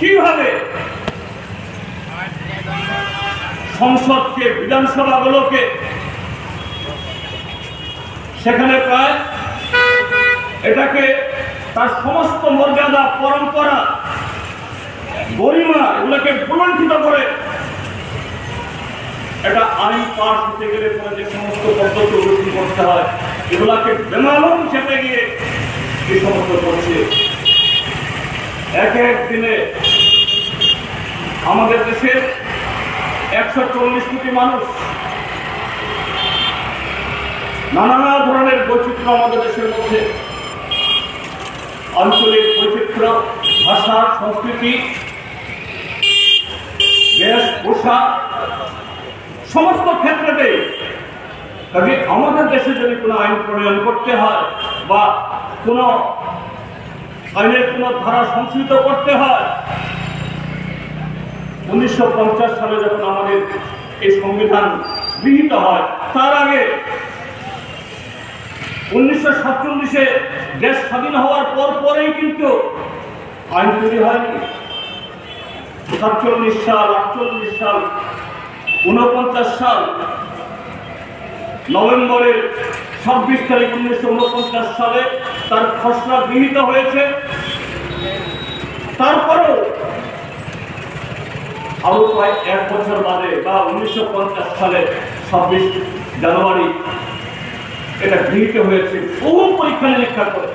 কীভাবে সংসদকে, বিধানসভাগুলোকে সেখানে প্রায় এটাকে তার সমস্ত মর্যাদা, পরম্পরা, গরিমা এগুলোকে ভুলণ্ঠিত করে এটা আইন পাশ হতে গেলে পরে যে সমস্ত পদ্ধতি অনুসরণ করতে হয়, এগুলাকে বেমালুম চেপে গিয়ে এই সমস্ত করছে। এক এক দিনে আমাদের দেশের একশো চল্লিশ কোটি মানুষ নানা ধরনের বৈচিত্র্য আমাদের দেশের মধ্যে। আঞ্চলিক বৈচিত্র্য, ভাষা, সংস্কৃতি বেশ পোশাক সমস্ত ক্ষেত্রেতে কাজে আমাদের দেশে যদি কোনো আইন প্রণয়ন করতে হয় বা কোনো আইনের কোনো ধারা সংশোধিত করতে হয় উনিশশো পঞ্চাশ সালে যখন আমাদের এই সংবিধান গৃহীত হয়, তার আগে উনিশশো সাতচল্লিশে দেশ স্বাধীন হওয়ার পর পরেই কিন্তু আইন তৈরি হয়নি। সাতচল্লিশ সাল, আটচল্লিশ সাল, উনপঞ্চাশ সাল, নভেম্বরের ছাব্বিশ তারিখ উনিশশো উনপঞ্চাশ সালে তার খসড়া গৃহীত হয়েছে। আরও প্রায় এক বছর বাদে বা উনিশশো পঞ্চাশ সালে ছাব্বিশ জানুয়ারি এটা গৃহীত হয়েছে বহু পরীক্ষা নিরীক্ষা করে।